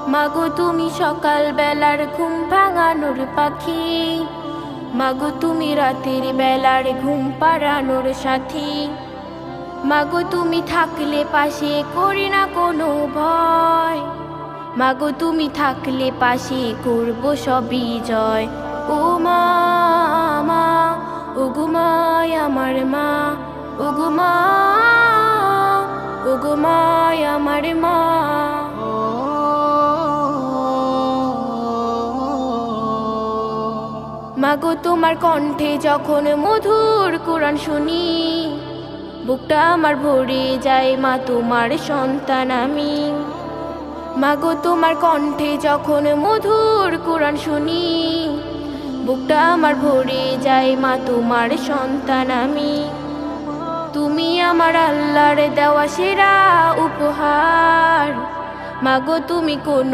মাগো, তুমি সকাল বেলার ঘুম ভাঙানোর পাখি। মাগো, তুমি রাতের বেলার ঘুম পাড়ানোর সাথী। মাগো, তুমি থাকলে পাশে করি না কোনো ভয়। মাগো, তুমি থাকলে পাশে করব সবই জয়। ও মা মা, ও গো মায় আমার মা, ও গো মা, ও গো আমার মা। মাগো তোমার কণ্ঠে যখন মধুর কোরআন শুনি, বুকটা আমার ভরে যায়, মা তোমার সন্তান আমি। মাগো তোমার কণ্ঠে যখন মধুর কোরআন শুনি, বুকটা আমার ভরে যায়, মা তোমার সন্তান আমি। তুমি আমার আল্লাহর দেওয়া সেরা উপহার, মাগো তুমি কোন